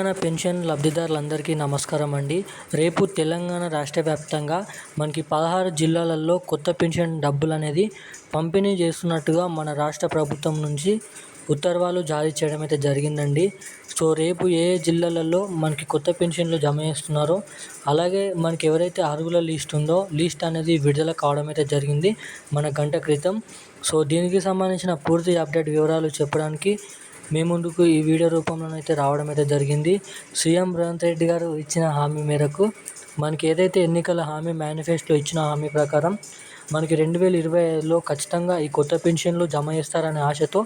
Telangana pension లబ్ధిదారులందరికీ నమస్కారం అండి. రేపు తెలంగాణ రాష్ట్ర వ్యాప్తంగా మనకి పదహారు జిల్లాలలో కొత్త పెన్షన్ డబ్బులు అనేది పంపిణీ చేస్తున్నట్టుగా మన రాష్ట్ర ప్రభుత్వం నుంచి ఉత్తర్వులు జారీ చేయడం అయితే జరిగిందండి. సో రేపు ఏ ఏ జిల్లాలలో మనకి కొత్త పెన్షన్లు జమ చేస్తున్నారో అలాగే మనకి ఎవరైతే అర్హుల లిస్ట్ ఉందో లిస్ట్ అనేది విడుదల కావడం అయితే జరిగింది మన గంట క్రితం. సో దీనికి సంబంధించిన పూర్తి అప్డేట్ వివరాలు చెప్పడానికి మీ ముందుకు ఈ వీడియో రూపంలో అయితే రావడం అయితే జరిగింది. సీఎం రేవంత్ రెడ్డి గారు ఇచ్చిన హామీ మేరకు మనకి ఏదైతే ఎన్నికల హామీ మేనిఫెస్టో ఇచ్చిన హామీ ప్రకారం మనకి రెండు వేల ఇరవై ఐదులో ఖచ్చితంగా ఈ కొత్త పెన్షన్లు జమ చేస్తారనే ఆశతో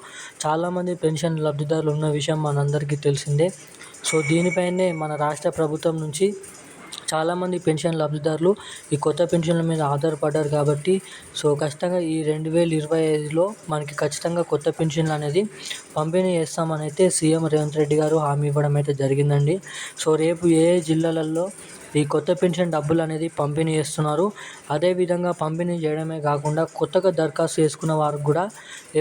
చాలామంది పెన్షన్ లబ్ధిదారులు ఉన్న విషయం మనందరికీ తెలిసిందే. సో దీనిపైనే మన రాష్ట్ర ప్రభుత్వం నుంచి చాలామంది పెన్షన్ లబ్ధిదారులు ఈ కొత్త పెన్షన్ల మీద ఆధారపడ్డారు కాబట్టి సో ఖచ్చితంగా ఈ రెండు వేల ఇరవై ఐదులో మనకి ఖచ్చితంగా కొత్త పెన్షన్లు అనేది పంపిణీ చేస్తామని అయితే సీఎం రేవంత్ రెడ్డి గారు హామీ ఇవ్వడం అయితే జరిగిందండి. సో రేపు ఏ ఏ జిల్లాలలో ఈ కొత్త పెన్షన్ డబ్బులు అనేది పంపిణీ చేస్తున్నారు. అదేవిధంగా పంపిణీ చేయడమే కాకుండా కొత్తగా దరఖాస్తు చేసుకున్న వారికి కూడా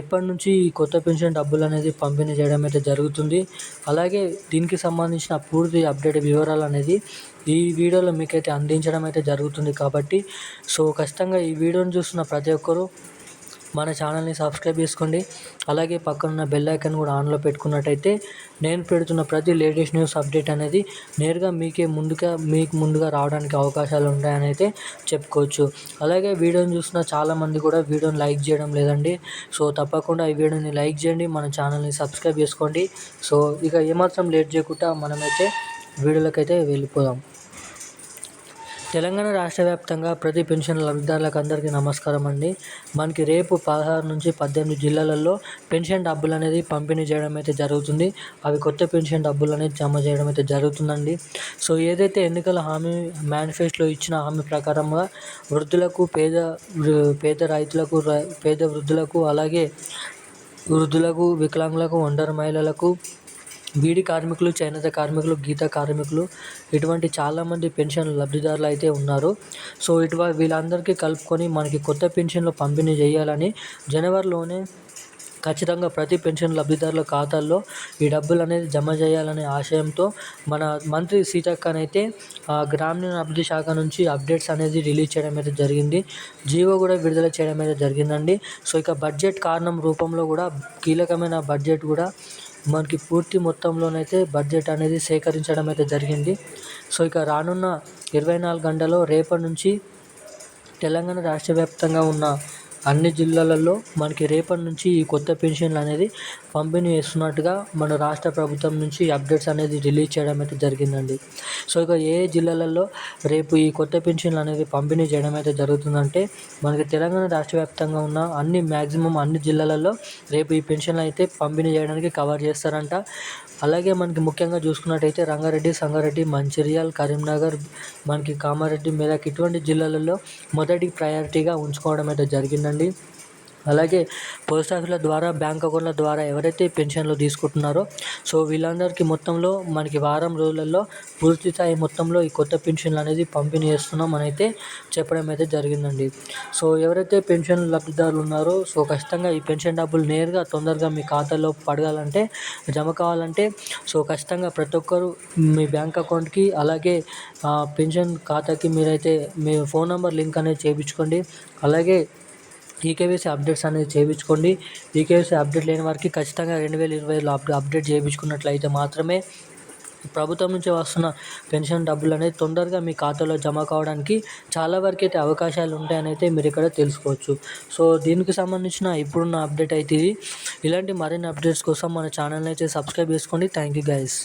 ఎప్పటి నుంచి ఈ కొత్త పెన్షన్ డబ్బులు అనేది పంపిణీ చేయడం అయితే జరుగుతుంది. అలాగే దీనికి సంబంధించిన పూర్తి అప్డేట్ వివరాలు అనేది ఈ వీడియోలో మీకైతే అందించడం అయితే జరుగుతుంది కాబట్టి సో ఖచ్చితంగా ఈ వీడియోని చూస్తున్న ప్రతి ఒక్కరూ మన ఛానల్ని సబ్స్క్రైబ్ చేసుకోండి. అలాగే పక్కనున్న బెల్ ఐకాన్ కూడా ఆన్లో పెట్టుకున్నట్టయితే నేను పెడుతున్న ప్రతి లేటెస్ట్ న్యూస్ అప్డేట్ అనేది నేరుగా మీకే ముందుగా మీకు ముందుగా రావడానికి అవకాశాలు ఉంటాయని అయితే చెప్పుకోవచ్చు. అలాగే వీడియోని చూసిన చాలామంది కూడా వీడియోని లైక్ చేయడం లేదండి. సో తప్పకుండా ఈ వీడియోని లైక్ చేయండి మన ఛానల్ని సబ్స్క్రైబ్ చేసుకోండి. సో ఇక ఏమాత్రం లేట్ చేయకుండా మనమైతే వీడియోలకైతే వెళ్ళిపోదాం. తెలంగాణ రాష్ట్ర వ్యాప్తంగా ప్రతి పెన్షన్ లబ్ధిదారులకు అందరికీ నమస్కారం అండి. మనకి రేపు పదహారు నుంచి పద్దెనిమిది జిల్లాలలో పెన్షన్ డబ్బులు అనేది పంపిణీ చేయడం అయితే జరుగుతుంది. అవి కొత్త పెన్షన్ డబ్బులు అనేది జమ చేయడం అయితే జరుగుతుందండి. సో ఏదైతే ఎన్నికల హామీ మేనిఫెస్టోలో ఇచ్చిన హామీ ప్రకారంగా వృద్ధులకు పేద పేద రైతులకు పేద వృద్ధులకు అలాగే వృద్ధులకు వికలాంగులకు ఒంటరి మహిళలకు బీడీ కార్మికులు చేనేత కార్మికులు గీత కార్మికులు ఇటువంటి చాలామంది పెన్షన్ లబ్ధిదారులు అయితే ఉన్నారు. సో ఇటు వీళ్ళందరికీ కలుపుకొని మనకి కొత్త పెన్షన్లు పంపిణీ చేయాలని జనవరిలోనే ఖచ్చితంగా ప్రతి పెన్షన్ లబ్ధిదారుల ఖాతాల్లో ఈ డబ్బులు అనేది జమ చేయాలనే ఆశయంతో మన మంత్రి సీతక్కన్ అయితే గ్రామీణ అభివృద్ధి శాఖ నుంచి అప్డేట్స్ అనేది రిలీజ్ చేయడం అయితే జరిగింది. జీవో కూడా విడుదల చేయడం అయితే జరిగిందండి. సో ఇక బడ్జెట్ కారణం రూపంలో కూడా కీలకమైన బడ్జెట్ కూడా మనకి పూర్తి మొత్తంలోనైతే బడ్జెట్ అనేది సేకరించడం అయితే జరిగింది. సో ఇక రానున్న ఇరవై నాలుగు గంటలో రేపటి నుంచి తెలంగాణ రాష్ట్ర వ్యాప్తంగా ఉన్న అన్ని జిల్లాలలో మనకి రేపటి నుంచి ఈ కొత్త పెన్షన్లు అనేది పంపిణీ చేస్తున్నట్టుగా మన రాష్ట్ర ప్రభుత్వం నుంచి అప్డేట్స్ అనేది రిలీజ్ చేయడం అయితే జరిగిందండి. సో ఇక ఏ జిల్లాలలో రేపు ఈ కొత్త పెన్షన్లు అనేది పంపిణీ చేయడం అయితే జరుగుతుందంటే మనకి తెలంగాణ రాష్ట్ర వ్యాప్తంగా ఉన్న అన్ని మ్యాక్సిమం అన్ని జిల్లాలలో రేపు ఈ పెన్షన్లు అయితే పంపిణీ చేయడానికి కవర్ చేస్తారంట. అలాగే మనకి ముఖ్యంగా చూసుకున్నట్టయితే రంగారెడ్డి సంగారెడ్డి మంచిర్యాల కరీంనగర్ మనకి కామారెడ్డి మెదక్ ఇటువంటి జిల్లాలలో మొదటి ప్రయారిటీగా ఉంచుకోవడం అయితే జరిగిందండి. అలాగే పోస్ట్ ఆఫీసుల ద్వారా బ్యాంక్ అకౌంట్ల ద్వారా ఎవరైతే పెన్షన్లు తీసుకుంటున్నారో సో వీళ్ళందరికీ మొత్తంలో మనకి వారం రోజులలో పూర్తి స్థాయి మొత్తంలో ఈ కొత్త పెన్షన్లు అనేది పంపిణీ చేస్తున్నాం అని అయితే చెప్పడం అయితే జరిగిందండి. సో ఎవరైతే పెన్షన్ లబ్ధిదారులు ఉన్నారో సో ఖచ్చితంగా ఈ పెన్షన్ డబ్బులు నేరుగా తొందరగా మీ ఖాతాలో పడగాలంటే జమ కావాలంటే సో ఖచ్చితంగా ప్రతి ఒక్కరు మీ బ్యాంక్ అకౌంట్కి అలాగే పెన్షన్ ఖాతాకి మీరైతే మీ ఫోన్ నెంబర్ లింక్ అనేది చేయించుకోండి. అలాగే ఈకేవీసీ అప్డేట్స్ అనేది చేయించుకోండి. ఈకేవీసీ అప్డేట్ లేని వారికి ఖచ్చితంగా రెండు వేల ఇరవైలో అప్డేట్ చేయించుకున్నట్లయితే మాత్రమే ప్రభుత్వం నుంచి వస్తున్న పెన్షన్ డబ్బులు అనేది తొందరగా మీ ఖాతాలో జమ కావడానికి చాలా వరకు అయితే అవకాశాలు ఉంటాయని అయితే మీరు ఇక్కడ తెలుసుకోవచ్చు. సో దీనికి సంబంధించిన ఇప్పుడున్న అప్డేట్ అయితే ఇది. ఇలాంటి మరిన్ని అప్డేట్స్ కోసం మన ఛానల్ని అయితే సబ్స్క్రైబ్ చేసుకోండి. Thank you guys.